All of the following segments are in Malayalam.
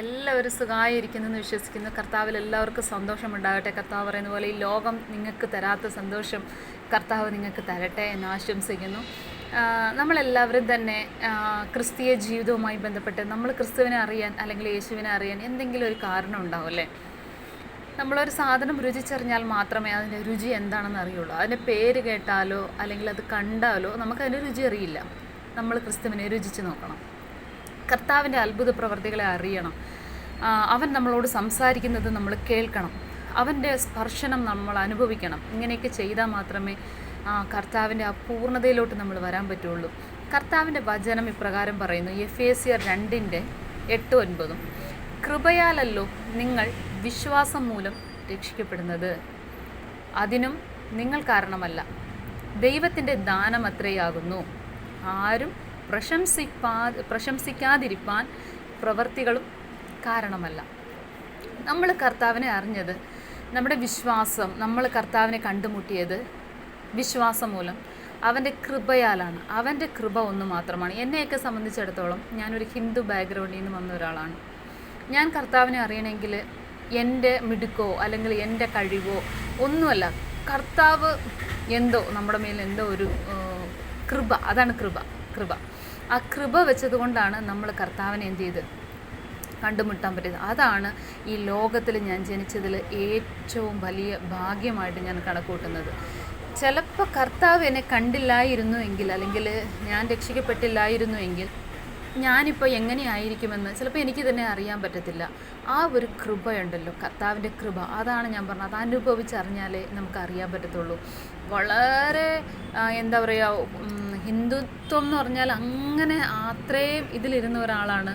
എല്ലാവരും സുഖമായിരിക്കുന്നെന്ന് വിശ്വസിക്കുന്നു. കർത്താവിൽ എല്ലാവർക്കും സന്തോഷമുണ്ടാകട്ടെ കർത്താവ് പറയുന്ന പോലെ ഈ ലോകം നിങ്ങൾക്ക് തരാത്ത സന്തോഷം കർത്താവ് നിങ്ങൾക്ക് തരട്ടെ എന്ന് ആശംസിക്കുന്നു. നമ്മളെല്ലാവരും തന്നെ ക്രിസ്തീയ ജീവിതവുമായി ബന്ധപ്പെട്ട് നമ്മൾ ക്രിസ്തുവിനെ അറിയാൻ അല്ലെങ്കിൽ യേശുവിനെ അറിയാൻ എന്തെങ്കിലും ഒരു കാരണം ഉണ്ടാവും അല്ലേ? നമ്മളൊരു സാധനം രുചിച്ചറിഞ്ഞാൽ മാത്രമേ അതിന്റെ രുചി എന്താണെന്ന് അറിയുള്ളൂ. അതിന്റെ പേര് കേട്ടാലോ അല്ലെങ്കിൽ അത് കണ്ടാലോ നമുക്കതിന്റെ രുചി അറിയില്ല. നമ്മൾ ക്രിസ്തുവിനെ രുചിച്ച് നോക്കണം. കർത്താവിന്റെ അത്ഭുത പ്രവർത്തികളെ അറിയണം. അവൻ നമ്മളോട് സംസാരിക്കുന്നത് നമ്മൾ കേൾക്കണം. അവന്റെ സ്പർശനം നമ്മൾ അനുഭവിക്കണം. ഇങ്ങനെയൊക്കെ ചെയ്താൽ മാത്രമേ കർത്താവിന്റെ ആ പൂർണതയിലോട്ട് നമ്മൾ വരാൻ പറ്റുള്ളൂ. കർത്താവിന്റെ വചനം ഇപ്രകാരം പറയുന്നു. എഫ് എ സി രണ്ടിന്റെ എട്ട് ഒൻപതും കൃപയാലല്ലോ നിങ്ങൾ വിശ്വാസം മൂലം രക്ഷിക്കപ്പെടുന്നത്. അതിനും നിങ്ങൾ കാരണമല്ല. ദൈവത്തിന്റെ ദാനം അത്രയാകുന്നു. ആരും പ്രശംസിപ്പാ പ്രശംസിക്കാതിരിപ്പാൻ പ്രവർത്തികളും കാരണമല്ല. നമ്മൾ കർത്താവിനെ അറിഞ്ഞത് നമ്മുടെ വിശ്വാസം നമ്മൾ കർത്താവിനെ കണ്ടുമുട്ടിയത് വിശ്വാസം മൂലം. അവന്റെ കൃപയാലാണ്. അവന്റെ കൃപ ഒന്ന് മാത്രമാണ്. എന്നെയൊക്കെ സംബന്ധിച്ചിടത്തോളം ഞാനൊരു ഹിന്ദു ബാക്ക്ഗ്രൗണ്ടിൽ നിന്ന് വന്ന ഒരാളാണ്. ഞാൻ കർത്താവിനെ അറിയണമെങ്കിൽ എന്റെ മിടുക്കോ അല്ലെങ്കിൽ എന്റെ കഴിവോ ഒന്നുമല്ല. കർത്താവ് എന്തോ നമ്മുടെ മേൽ എന്തോ ഒരു കൃപ. അതാണ് കൃപ. കൃപ. ആ കൃപ വെച്ചതുകൊണ്ടാണ് നമ്മൾ കർത്താവിനെ എന്ത് ചെയ്ത് കണ്ടുമുട്ടാൻ പറ്റിയത്. അതാണ് ഈ ലോകത്തിൽ ഞാൻ ജനിച്ചതിൽ ഏറ്റവും വലിയ ഭാഗ്യമായിട്ട് ഞാൻ കണക്കൂട്ടുന്നത്. ചിലപ്പോൾ കർത്താവ് എന്നെ കണ്ടില്ലായിരുന്നു എങ്കിൽ അല്ലെങ്കിൽ ഞാൻ രക്ഷിക്കപ്പെട്ടില്ലായിരുന്നു എങ്കിൽ ഞാനിപ്പോൾ എങ്ങനെയായിരിക്കുമെന്ന് ചിലപ്പോൾ എനിക്ക് തന്നെ അറിയാൻ പറ്റത്തില്ല. ആ ഒരു കൃപയുണ്ടല്ലോ കർത്താവിന്റെ കൃപ. അതാണ് ഞാൻ പറഞ്ഞത്. അത് അനുഭവിച്ചറിഞ്ഞാലേ നമുക്ക് അറിയാൻ പറ്റത്തുള്ളൂ. വളരെ എന്താ പറയുക ഹിന്ദുത്വം എന്ന് പറഞ്ഞാൽ അങ്ങനെ അത്രയും ഇതിലിരുന്ന ഒരാളാണ്.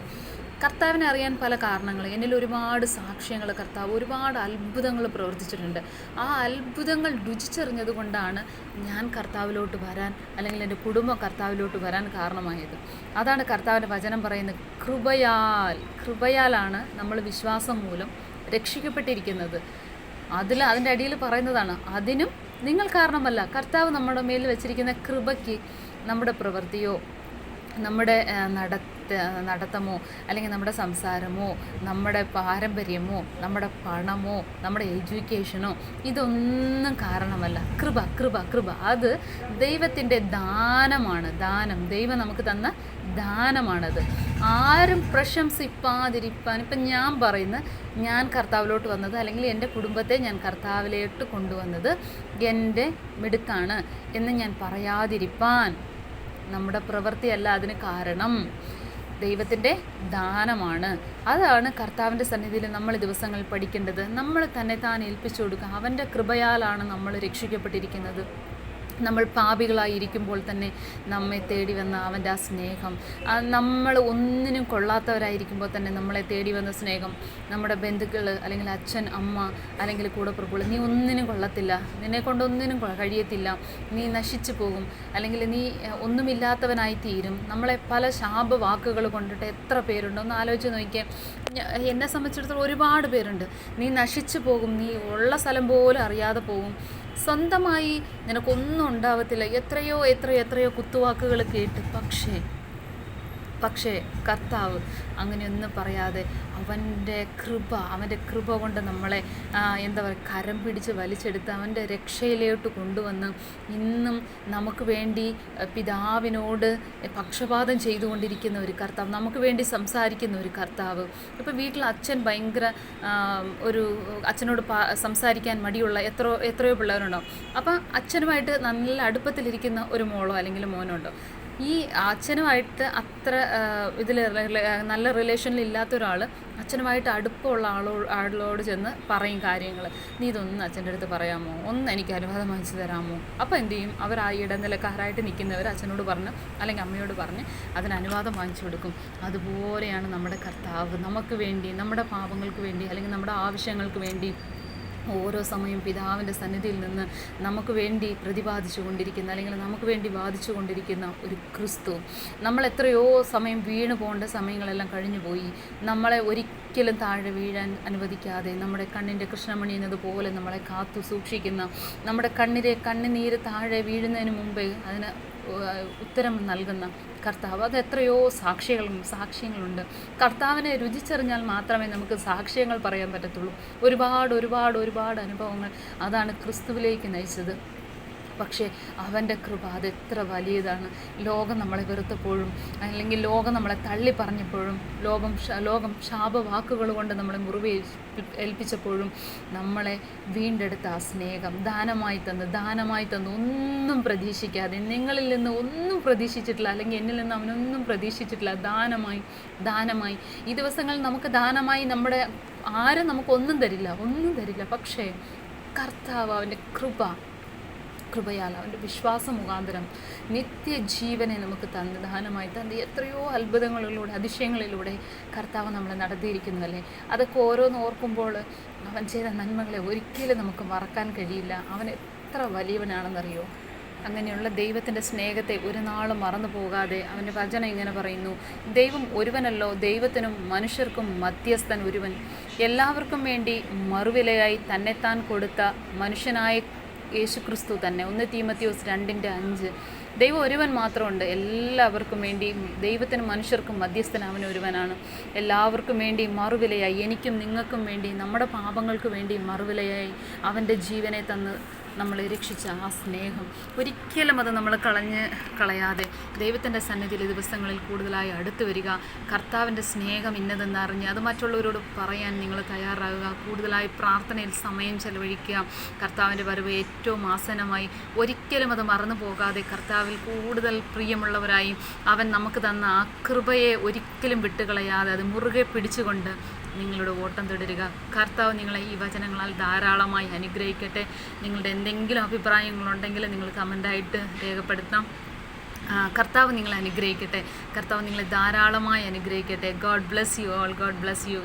കർത്താവിനെ അറിയാൻ പല കാരണങ്ങൾ. എന്നിൽ ഒരുപാട് സാക്ഷ്യങ്ങൾ കർത്താവ് ഒരുപാട് അത്ഭുതങ്ങൾ പ്രവർത്തിച്ചിട്ടുണ്ട്. ആ അത്ഭുതങ്ങൾ രുചിച്ചറിഞ്ഞത് കൊണ്ടാണ് ഞാൻ കർത്താവിലോട്ട് വരാൻ അല്ലെങ്കിൽ എന്റെ കുടുംബം കർത്താവിലോട്ട് വരാൻ കാരണമായത്. അതാണ് കർത്താവിന്റെ വചനം പറയുന്നത്. കൃപയാൽ കൃപയാലാണ് നമ്മൾ വിശ്വാസം മൂലം രക്ഷിക്കപ്പെട്ടിരിക്കുന്നത്. അതിൽ അതിന്റെ അടിയിൽ പറയുന്നതാണ്. അതിനും നിങ്ങൾ കാരണമല്ല കർത്താവ് നമ്മുടെ മേൽ വെച്ചിരിക്കുന്ന കൃപയ്ക്ക് നമ്മുടെ പ്രവൃത്തിയോ നമ്മുടെ നട നടത്ത നടത്തമോ അല്ലെങ്കിൽ നമ്മുടെ സംസാരമോ നമ്മുടെ പാരമ്പര്യമോ നമ്മുടെ പണമോ നമ്മുടെ എഡ്യൂക്കേഷനോ ഇതൊന്നും കാരണമല്ല. കൃപ കൃപ കൃപ. അത് ദൈവത്തിന്റെ ദാനമാണ്. ദാനം ദൈവം നമുക്ക് തന്ന ദാനമാണത് ആരും പ്രശംസിപ്പാതിരിപ്പാൻ ഇപ്പം ഞാൻ പറയുന്ന ഞാൻ കർത്താവിലോട്ട് വന്നത് അല്ലെങ്കിൽ എന്റെ കുടുംബത്തെ ഞാൻ കർത്താവിലോട്ട് കൊണ്ടുവന്നത് എന്റെ മിടുക്കാണ് എന്ന് ഞാൻ പറയാതിരിപ്പാൻ നമ്മുടെ പ്രവൃത്തിയല്ല അതിന് കാരണം. ദൈവത്തിന്റെ ദാനമാണ്. അതാണ് കർത്താവിന്റെ സന്നിധിയിൽ നമ്മൾ ദിവസങ്ങൾ പഠിക്കേണ്ടത്. നമ്മൾ തന്നെ താൻ ഏൽപ്പിച്ചു കൊടുക്കുക. അവന്റെ കൃപയാലാണ് നമ്മൾ രക്ഷിക്കപ്പെട്ടിരിക്കുന്നത്. നമ്മൾ പാപികളായിരിക്കുമ്പോൾ തന്നെ നമ്മെ തേടി വന്ന അവന്റെ ആ സ്നേഹം. നമ്മൾ ഒന്നിനും കൊള്ളാത്തവരായിരിക്കുമ്പോൾ തന്നെ നമ്മളെ തേടി വന്ന സ്നേഹം. നമ്മുടെ ബന്ധുക്കൾ അല്ലെങ്കിൽ അച്ഛൻ അമ്മ അല്ലെങ്കിൽ കൂടപ്പുറപ്പുകൾ നീ ഒന്നിനും കൊള്ളത്തില്ല. നിന്നെ കൊണ്ട് ഒന്നിനും കൊ- കഴിയത്തില്ല. നീ നശിച്ചു പോകും. അല്ലെങ്കിൽ നീ ഒന്നുമില്ലാത്തവനായി തീരും. നമ്മളെ പല ശാപ വാക്കുകൾ കൊണ്ടിട്ട് എത്ര പേരുണ്ട്? ഒന്ന് ആലോചിച്ച് നോക്കിയാൽ എന്നെ സംബന്ധിച്ചിടത്തോളം ഒരുപാട് പേരുണ്ട്. നീ നശിച്ചു പോകും. നീ ഉള്ള സ്ഥലം പോലും അറിയാതെ പോകും. സ്വന്തമായി നിനക്കൊന്നും ഉണ്ടാവത്തില്ല. എത്രയോ എത്രയോ എത്രയോ കുത്തുവാക്കുകൾ കേട്ട്. പക്ഷേ പക്ഷേ കർത്താവ് അങ്ങനെയൊന്നും പറയാതെ അവന്റെ കൃപ അവന്റെ കൃപ കൊണ്ട് നമ്മളെ എന്താ പറയുക കരം പിടിച്ച് വലിച്ചെടുത്ത് അവന്റെ രക്ഷയിലോട്ട് കൊണ്ടുവന്ന് ഇന്നും നമുക്ക് വേണ്ടി പിതാവിനോട് പക്ഷപാതം ചെയ്തുകൊണ്ടിരിക്കുന്ന ഒരു കർത്താവ് നമുക്ക് വേണ്ടി സംസാരിക്കുന്ന ഒരു കർത്താവ്. ഇപ്പോൾ വീട്ടിൽ അച്ഛൻ ഭയങ്കര ഒരു അച്ഛനോട് സംസാരിക്കാൻ മടിയുള്ള എത്രയോ എത്രയോ പിള്ളേരുണ്ടോ? അപ്പം അച്ഛനുമായിട്ട് നല്ല അടുപ്പത്തിലിരിക്കുന്ന ഒരു മോളോ അല്ലെങ്കിൽ മോനോ ഉണ്ടോ ഈ അച്ഛനുമായിട്ട് അത്ര ഇതിൽ നല്ല റിലേഷനിൽ ഇല്ലാത്ത ഒരാൾ അച്ഛനുമായിട്ട് അടുപ്പമുള്ള ആളോ ആളോട് ചെന്ന് പറയും കാര്യങ്ങൾ നീ ഇതൊന്ന് അച്ഛന്റെ അടുത്ത് പറയാമോ? ഒന്ന് എനിക്ക് അനുവാദം വാങ്ങിച്ചു തരാമോ? അപ്പോൾ എന്തു ചെയ്യും? അവർ ആ ഇടനിലക്കാരായിട്ട് നിൽക്കുന്നവർ അച്ഛനോട് പറഞ്ഞ് അല്ലെങ്കിൽ അമ്മയോട് പറഞ്ഞ് അതിന് അനുവാദം വാങ്ങിച്ചു കൊടുക്കും. അതുപോലെയാണ് നമ്മുടെ കർത്താവ്. നമുക്ക് വേണ്ടി നമ്മുടെ പാപങ്ങൾക്ക് വേണ്ടി അല്ലെങ്കിൽ നമ്മുടെ ആവശ്യങ്ങൾക്ക് വേണ്ടി ഓരോ സമയം പിതാവിന്റെ സന്നിധിയിൽ നിന്ന് നമുക്ക് വേണ്ടി പ്രതിപാദിച്ചു കൊണ്ടിരിക്കുന്ന അല്ലെങ്കിൽ നമുക്ക് വേണ്ടി വാദിച്ചു കൊണ്ടിരിക്കുന്ന ഒരു ക്രിസ്തു. നമ്മൾ എത്രയോ സമയം വീണു പോകേണ്ട സമയങ്ങളെല്ലാം കഴിഞ്ഞു പോയി നമ്മളെ ഒരിക്കലും താഴെ വീഴാൻ അനുവദിക്കാതെ നമ്മുടെ കണ്ണിന്റെ കൃഷ്ണമണി എന്നതുപോലെ നമ്മളെ കാത്തു സൂക്ഷിക്കുന്ന നമ്മുടെ കണ്ണിലെ കണ്ണുനീര് താഴെ വീഴുന്നതിന് മുമ്പേ അതിന് ഉത്തരം നൽകുന്ന കർത്താവ്. അത് എത്രയോ സാക്ഷികളും സാക്ഷ്യങ്ങളുണ്ട്. കർത്താവിനെ രുചിച്ചറിഞ്ഞാൽ മാത്രമേ നമുക്ക് സാക്ഷ്യങ്ങൾ പറയാൻ പറ്റത്തുള്ളൂ. ഒരുപാട് ഒരുപാട് ഒരുപാട് അനുഭവങ്ങൾ അതാണ് ക്രിസ്തുവിലേക്ക് നയിച്ചത്. പക്ഷേ അവന്റെ കൃപ അത് എത്ര വലിയതാണ്. ലോകം നമ്മളെ വെറുത്തപ്പോഴും അല്ലെങ്കിൽ ലോകം നമ്മളെ തള്ളി പറഞ്ഞപ്പോഴും ലോകം ലോകം ശാപവാക്കുകൾ കൊണ്ട് നമ്മളെ മുറിവ് ഏൽപ്പിച്ചപ്പോഴും നമ്മളെ വീണ്ടെടുത്ത ആ സ്നേഹം ദാനമായി തന്ന് ദാനമായി തന്ന് ഒന്നും പ്രതീക്ഷിക്കാതെ നിങ്ങളിൽ നിന്ന് ഒന്നും പ്രതീക്ഷിച്ചിട്ടില്ല അല്ലെങ്കിൽ എന്നിൽ നിന്ന് അവനൊന്നും പ്രതീക്ഷിച്ചിട്ടില്ല ദാനമായി ദാനമായി. ഈ ദിവസങ്ങളിൽ നമുക്ക് ദാനമായി നമ്മുടെ ആരും നമുക്കൊന്നും തരില്ല ഒന്നും തരില്ല. പക്ഷേ കർത്താവ് അവന്റെ കൃപ കൃപയാൽ അവന്റെ വിശ്വാസ മുഖാന്തരം നിത്യജീവനെ നമുക്ക് തന്ന് ദാനമായി തന്ന് എത്രയോ അത്ഭുതങ്ങളിലൂടെ അതിശയങ്ങളിലൂടെ കർത്താവ് നമ്മളെ നടത്തിയിരിക്കുന്നതല്ലേ? അതൊക്കെ ഓരോന്ന് ഓർക്കുമ്പോൾ അവൻ ചെയ്ത നന്മകളെ ഒരിക്കലും നമുക്ക് മറക്കാൻ കഴിയില്ല. അവൻ എത്ര വലിയവനാണെന്നറിയോ? അങ്ങനെയുള്ള ദൈവത്തിന്റെ സ്നേഹത്തെ ഒരു നാളും മറന്നു പോകാതെ അവന്റെ വചനം ഇങ്ങനെ പറയുന്നു ദൈവം ഒരുവനല്ലോ ദൈവത്തിനും മനുഷ്യർക്കും മധ്യസ്ഥൻ ഒരുവൻ. എല്ലാവർക്കും വേണ്ടി മറുവിലയായി തന്നെത്താൻ കൊടുത്ത മനുഷ്യനായ യേശുക്രിസ്തു തന്നെ. ഒന്ന് തീമത്തിയോസ് രണ്ടിന്റെ അഞ്ച്. ദൈവം ഒരുവൻ മാത്രമുണ്ട്. എല്ലാവർക്കും വേണ്ടി ദൈവത്തിനും മനുഷ്യർക്കും മധ്യസ്ഥന അവൻ ഒരുവനാണ്. എല്ലാവർക്കും വേണ്ടി മറുവിലയായി. എനിക്കും നിങ്ങൾക്കും വേണ്ടി നമ്മുടെ പാപങ്ങൾക്ക് വേണ്ടി മറുവിലയായി അവന്റെ ജീവനെ തന്ന് നമ്മളെ രക്ഷിച്ച ആ സ്നേഹം. ഒരിക്കലും അത് നമ്മൾ കളഞ്ഞ് കളയാതെ ദൈവത്തിന്റെ സന്നിധിയിൽ ദിവസങ്ങളിൽ കൂടുതലായി അടുത്തു വരിക കർത്താവിന്റെ സ്നേഹം ഇന്നതെന്ന് അറിഞ്ഞ് അത് മറ്റുള്ളവരോട് പറയാൻ നിങ്ങൾ തയ്യാറാകുക കൂടുതലായി പ്രാർത്ഥനയിൽ സമയം ചെലവഴിക്കുക. കർത്താവിന്റെ വരവ് ഏറ്റവും ആസനമായി ഒരിക്കലും അത് മറന്നു പോകാതെ കർത്താവിൽ കൂടുതൽ പ്രിയമുള്ളവരായി അവൻ നമുക്ക് തന്ന ആ കൃപയെ ഒരിക്കലും വിട്ടുകളയാതെ അത് മുറുകെ പിടിച്ചുകൊണ്ട് നിങ്ങളുടെ ഓട്ടം തുടരുക കർത്താവ് നിങ്ങളെ ഈ വചനങ്ങളാൽ ധാരാളമായി അനുഗ്രഹിക്കട്ടെ. നിങ്ങളുടെ എന്തെങ്കിലും അഭിപ്രായങ്ങളുണ്ടെങ്കിൽ നിങ്ങൾ കമന്റായിട്ട് രേഖപ്പെടുത്താം കർത്താവ് നിങ്ങളെ അനുഗ്രഹിക്കട്ടെ. കർത്താവ് നിങ്ങളെ ധാരാളമായി അനുഗ്രഹിക്കട്ടെ. God bless you all God bless you